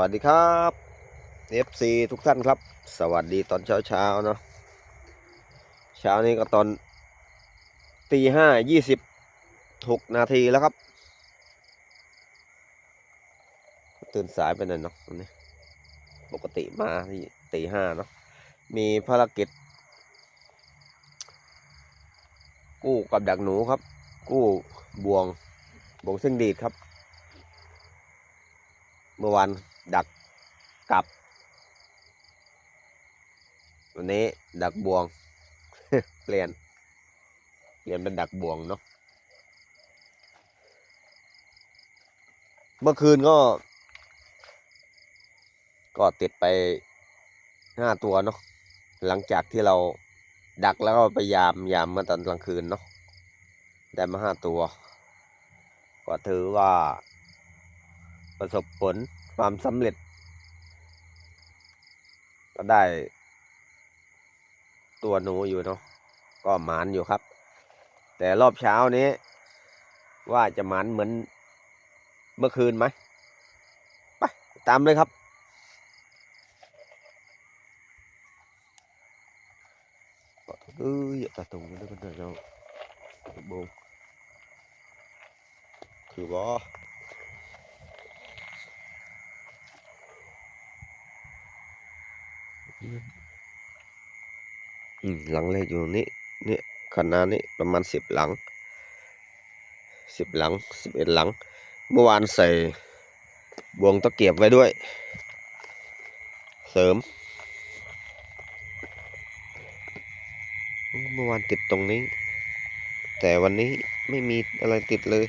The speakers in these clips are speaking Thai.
วัสดีครับ FC ทุกท่านครับ สวัสดีตอนเช้าเช้าเนาะเช้านี้ก็ตอนตีห้ายี่สิบหกนาทีแล้วครับ ตื่นสายไปหน่อยเนาะวันนี้ปกติมาที่ตีห้าเนาะมีภารกิจ กู้กับดักหนูครับ กู้บวงบวงซึ่งดีดครับเมื่อวาน ดักกลับ วันนี้ดักบวง เปลี่ยน เปลี่ยนเป็นดักบวงเนาะเมื่อคืนก็ ก็ติดไปห้าตัวเนาะหลังจากที่เราดักแล้วก็ไปยามยามเมื่อตอนกลางคืนเนาะได้มาห้าตัว ก็ถือว่าประสบผล ความสำเร็จ ก็ได้ ตัวหนูอยู่เนาะก็หมานอยู่ครับ แต่รอบเช้านี้ ว่าจะหมานเหมือนเมื่อคืนไหมไปตามเลยครับเอ้ยอย่าตาตรงนี้แล้วกันเถอะเนาะบงคือบ่ อืม หลังแรกอยู่นี่นี่ยคณะนี้ประมาณสิบหลังสิบหลังสิบเอ็ดหลัง เมื่อวานใส่บวงตะเกียบไว้ด้วย เสริม เมื่อวานติดตรงนี้ แต่วันนี้ไม่มีอะไรติดเลย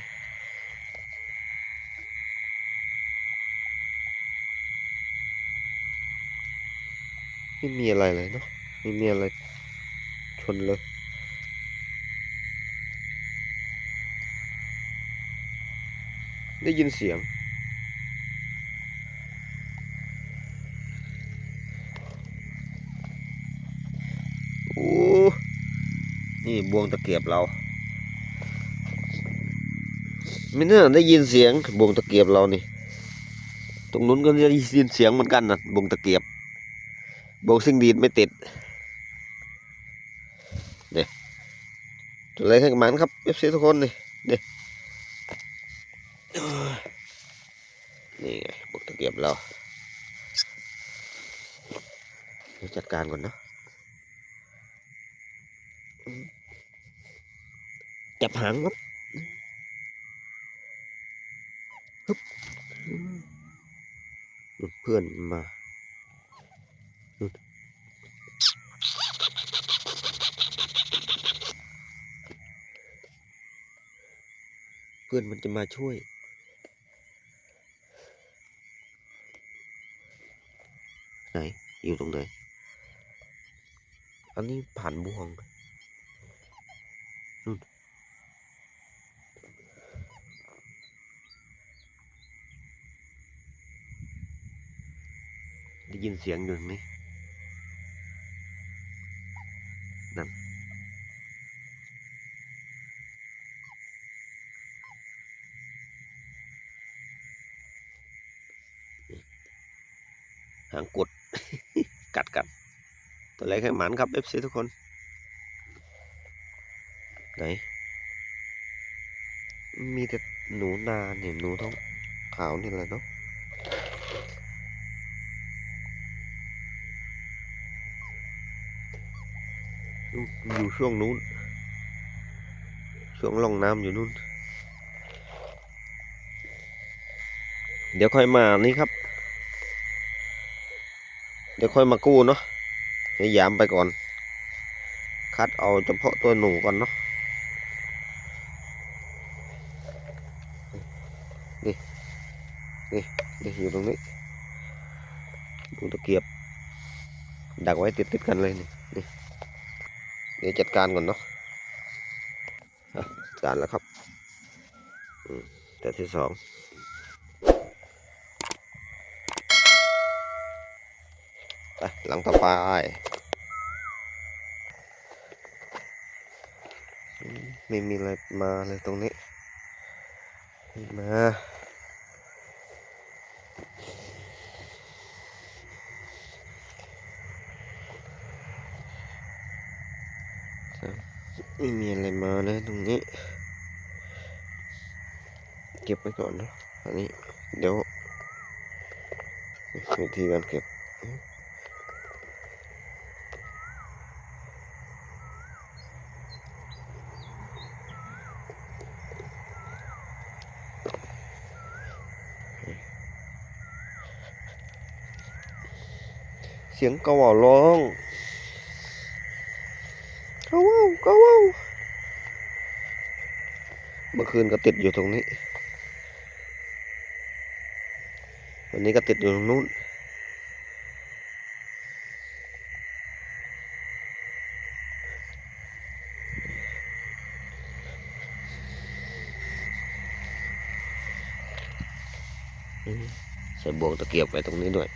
ไม่มีอะไรเลยเนาะไม่มีอะไรชนเลยได้ยินเสียง โอ้ นี่บวงตะเกียบเรา ไม่น่าได้ยินเสียงบวงตะเกียบเรานี่ ตรงนู้นก็ได้ยินเสียงเหมือนกันนะบวงตะเกียบ บงซิ่งดีดไม่ติดเนี่ยตัวอะไรข้างมันครับเอฟซีทุกคนนี่เนี่ยนี่ไงบวงตะเกียบเราจัดการก่อนเนาะจับหางครับเพื่อนมา พื่อนมันจะมาช่วย ไหน อยู่ตรงไหน อันนี้ผ่านบ่วงนู่นได้ยินเสียงอยู่ตรงนี้นั่ หางกด กัดกันตัวเล็กให้หมันครับ FC ทุกคน ไหน มีแต่หนูนาเนี่ยหนูท้องขาวนี่แหละเนาะอยู่ช่วงนู้น ช่วงร่องน้ำอยู่นู้น เดี๋ยวค่อยมานี่ครับ ดี๋ยวค่อยมากู้เนาะพยายามไปก่อน คัดเอาเฉพาะตัวหนูก่อนเนาะนี่นี่นี่อยู่ตรงนี้ดูตะเกียบ ดักไว้ติดติดกันเลยนี่นี่เดี๋ยวจัดการก่อนเนาะจัดการแล้วครับแต่ที่สอง ไปหลังต่อไปไม่มีอะไรมาเลยตรงนี้มาไม่มีอะไรมาเลยตรงนี้ เก็บไว้ก่อนนะอันนี้เดี๋ยววิธีการเก็บ สียงกระว่าร้องกระว่าวกระว่าวเมื่อคืนก็ติดอยู่ตรงนี้ วันนี้ก็ติดอยู่ตรงนู้น ใส่บวงตะเกียบไว้ตรงนี้ด้วย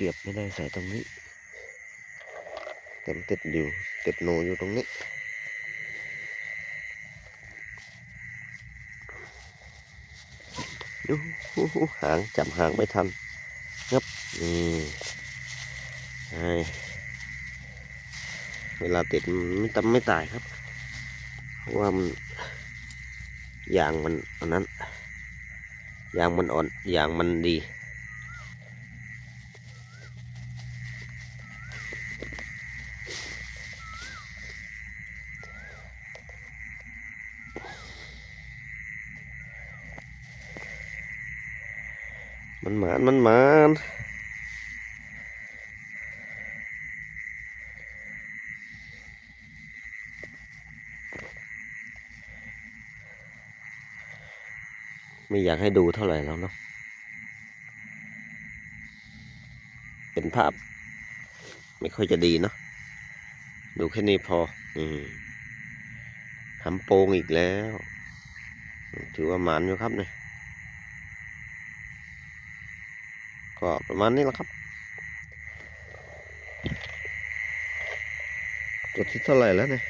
เกียบไม่ได้ใส่ตรงนี้ เต็มติดอยู่ติดหนูอยู่ตรงนี้ยูหางจับหางไม่ทันงับนี่ใช่เวลาติดมันไม่ตำไม่ตายครับ เพราะว่ามันยางมันอันนั้นยางมันอ่อนยางมันดี มันหมานมันหมานไม่อยากให้ดูเท่าไหร่แล้วเนาะ เป็นภาพ ไม่ค่อยจะดีเนาะ ดูแค่นี้พอ อืม ทำโปงอีกแล้ว ถือว่าหมานอยู่ครับเนี่ยก็ประมาณนี้แหละครับตัวที่เท่าไหร่แล้วเนี่ย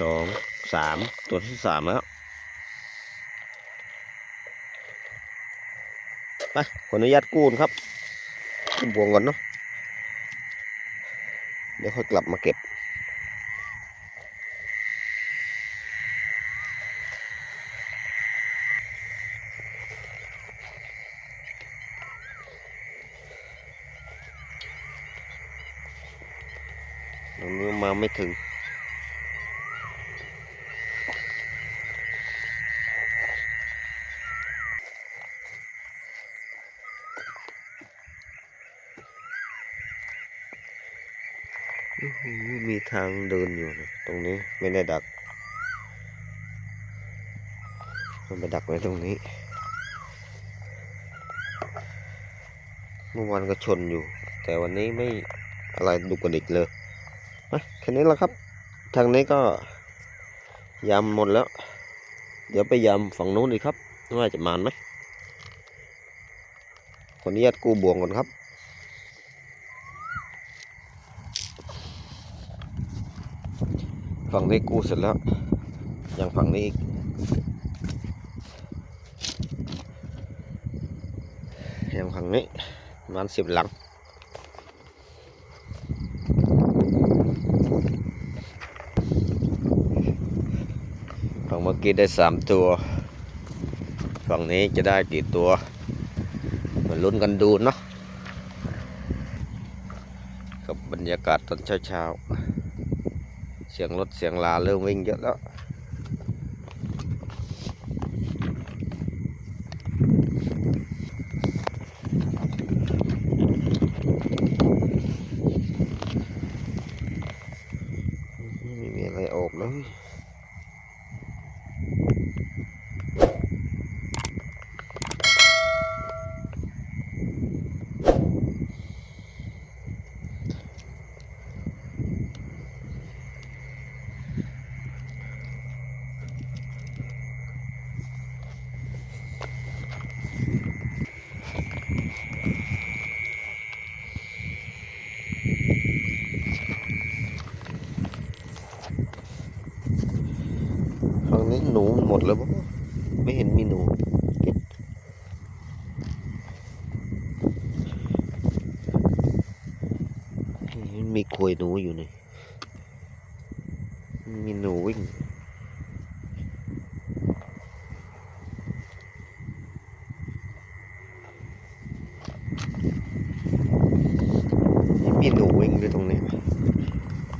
สองสามตัวที่สามแล้วไปขออนุญาตกู้นครับกู้บวงก่อนเนาะเดี๋ยวค่อยกลับมาเก็บ รงนี้มาไม่ถึงอื้อหือมีทางเดินอยู่นะตรงนี้ไม่ได้ดักมันไปดักไว้ตรงนี้ เมื่อวานก็ชนอยู่ แต่วันนี้ไม่อะไรดุกกระดิกเลย แค่นี้แหละครับ ทางนี้ก็ยำหมดแล้ว เดี๋ยวไปยำฝั่งนู้นดีครับว่าจะมานไหมขออนุญาตกู้บ่วงก่อนครับฝั่งนี้กู้เสร็จแล้ว ยังฝั่งนี้อีกยังฝั่งนี้ประมันสิบหลัง ฝั่งเมื่อ กี้ได้สามตัว ฝั่งนี้จะได้กี่ตัวมาลุ้นกันดูเนาะกับบรรยากาศตอนเช้าๆ เสียงรถเสียงลาเริ่มวิ่งเยอะแล้ว ไม่มีอะไรออกเลย หนูหมดแล้วบ่ไม่เห็นมีหนูติดนี่มีขวยหนูอยู่นี่มีหนูวิ่งมีหนูวิ่งด้วยตรงนี้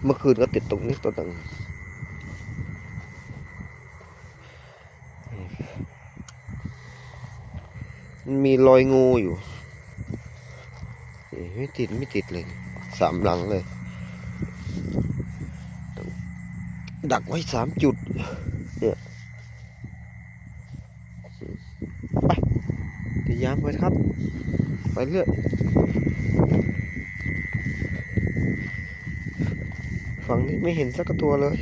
เมื่อคืนก็ติดตรงนี้ตัวหนึง มันมีรอยงูอยู่ไม่ติดไม่ติดเลย สามหลังเลย ดักไว้สามจุด เนี่ยไปพยายามไว้ครับ ไปเรื่อยฝั่งนี้ไม่เห็นสักตัวเลย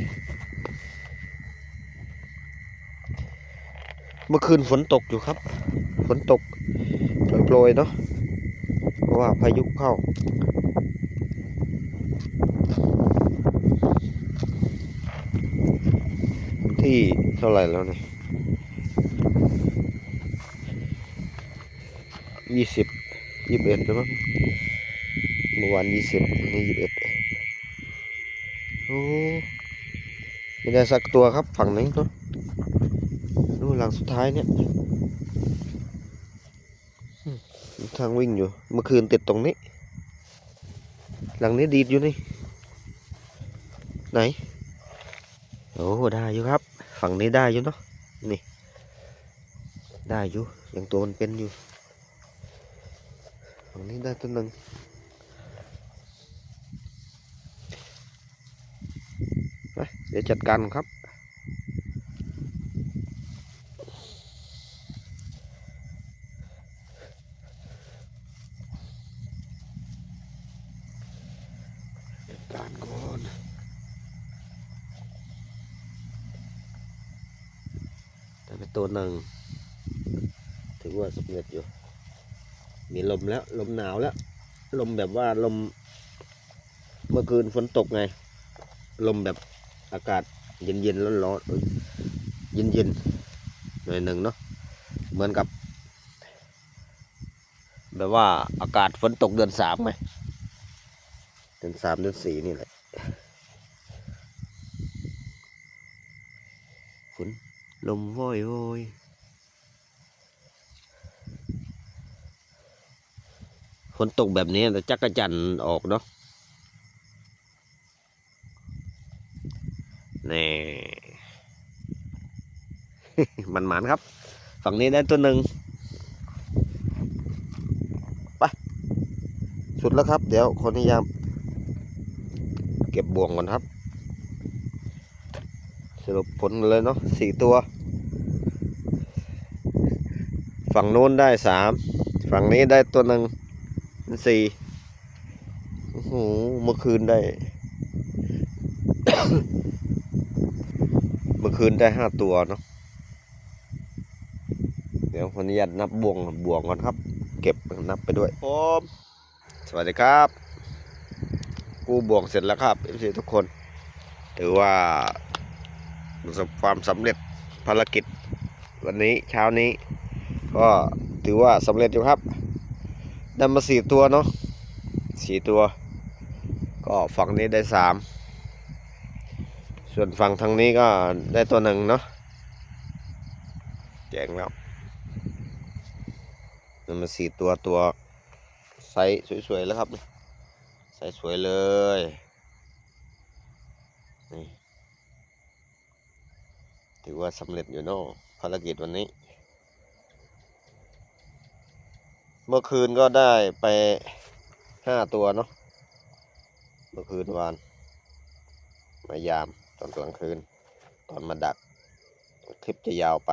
เมื่อคืนฝนตกอยู่ครับ ฝนตกโปรยๆเนาะเพราะว่าพายุเข้า ที่เท่าไหร่แล้วเนี่ยยี่สิบยี่สิบเอ็ดแล้วมั้งเมื่อวานยี่สิบนี่ยี่สิบเอ็ดโอ้ไม่ได้สักตัวครับฝั่งนี้นาะนู่น หลังสุดท้ายเนี่ยอืมทางวิ่งอยู่ เมื่อคืนติดตรงนี้ หลังนี้ดีดอยู่นี่ ไหน โอ้ได้อยู่ครับ ฝั่งนี้ได้อยู่เนาะ นี่ ได้อยู่ยังตัวมันเป็นอยู่ ฝั่งนี้ได้ตัวหนึ่งไปเดี๋ยวจัดการครับ การก่อนแต่เป็นตัวหนึ่ง ถือว่าสำเร็จอยู่ มีลมแล้ว ลมหนาวแล้ว ลมแบบว่าลม เมื่อคืนฝนตกไง ลมแบบอากาศเย็นเย็นร้อนร้อนเย็นเย็นๆหน่อยหนึ่งเนาะ เหมือนกับ แบบว่าอากาศฝนตกเดือนสามไง อนสามเดือนสี่นี่แหละฝนลมโวยโวยฝนตกแบบนี้แต่จักระจันทร์ออกเนาะนี่ มันหมานครับ ฝั่งนี้ได้ตัวหนึ่งไป สุดแล้วครับ เดี๋ยวคนยาม เก็บบ่วงก่อนครับ สรุปผลเลยเนาะสี่ตัว ฝั่งโน้นได้สามฝั่งนี้ได้ตัวหนึ่งสี่โอ้โหเมื่อคืนได้ เมื่อคืนได้ห้าตัวเนาะเดี๋ยวขออนุญาตนับบ่วงบ่วงก่อนครับ เก็บนับไปด้วยผมสวัสดีครับ กู้บ่วงเสร็จแล้วครับเอฟซีทุกคน ถือว่าประสบความสำเร็จภารกิจ วันนี้เช้านี้ ก็ถือว่าสำเร็จอยู่ครับได้มาสี่ตัวเนาะสี่ตัว ก็ฝั่งนี้ได้สามส่วนฝั่งทางนี้ก็ได้ตัวหนึ่งเนาะแจงแล้วนั่นมาสี่ตัวตัวไซส์สวยๆแล้วครับนี่ไซ ส์สวยเลย นี่ ถือว่าสำเร็จอยู่เนาะภารกิจวันนี้ เมื่อคืนก็ได้ไปห้าตัวเนาะ เมื่อคืนวาน มายามตอนกลางคืน ตอนมาดัก คลิปจะยาวไป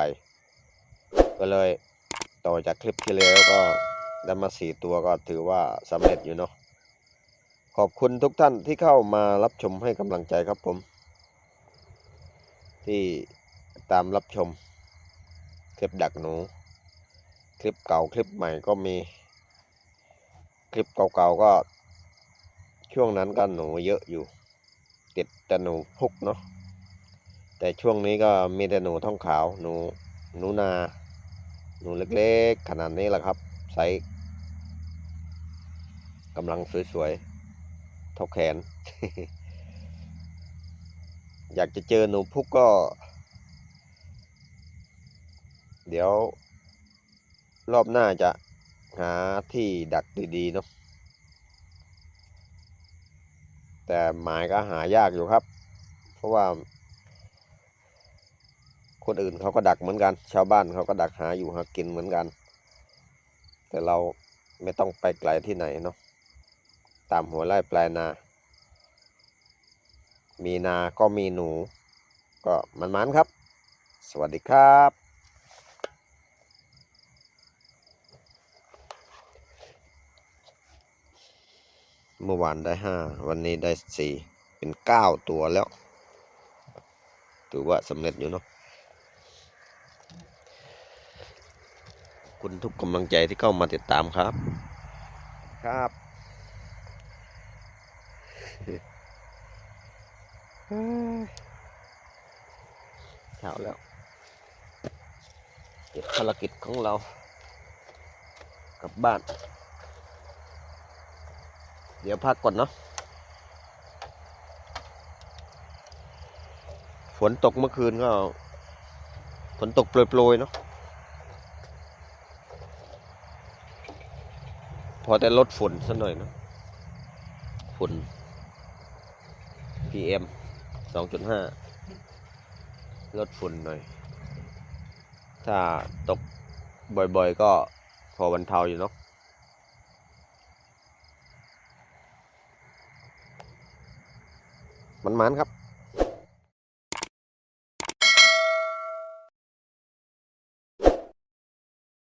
ก็เลยต่อจากคลิปที่แล้วก็ได้มาสี่ตัวก็ถือว่าสำเร็จอยู่เนาะ ขอบคุณทุกท่านที่เข้ามารับชมให้กำลังใจครับผม ที่ตามรับชม คลิปดักหนู คลิปเก่าคลิปใหม่ก็มี คลิปเก่าๆก็ ช่วงนั้นก็หนูเยอะอยู่ ติดแต่หนูพุกเนาะแต่ช่วงนี้ก็มีแต่หนูท้องขาวหนูหนูนา หนูเล็กๆ ขนาดนี้แหละครับไซส์กำลังสวยๆ ท่าแขน อยากจะเจอหนูพุกก็ เดี๋ยว รอบหน้าจะหาที่ดักดีๆเนาะแต่หมายก็หายากอยู่ครับ เพราะว่า คนอื่นเขาก็ดักเหมือนกัน ชาวบ้านเขาก็ดักหาอยู่หากินเหมือนกัน แต่เราไม่ต้องไปไกลที่ไหนเนาะ ตามหัวไร่ปลายนา มีนาก็มีหนู ก็มันๆครับ สวัสดีครับ เมื่อวานได้ห้าวันนี้ได้สี่เป็นเก้าตัวแล้ว ถือว่าสำเร็จอยู่เนาะคุณทุกกำลังใจที่เข้ามาติดตามครับ ครับ เช้าแล้วเก็บภารกิจของเรา กลับบ้าน เดี๋ยวพักก่อนเนาะฝนตกเมื่อคืนก็ฝนตกโปรยๆเนาะพอแต่ลดฝนสักหน่อยเนาะฝุ่น PM สองจุดห้าลดฝุ่นหน่อย ถ้าตกบ่อยๆ ก็พอบรรเทาอยู่เนาะมันๆครับ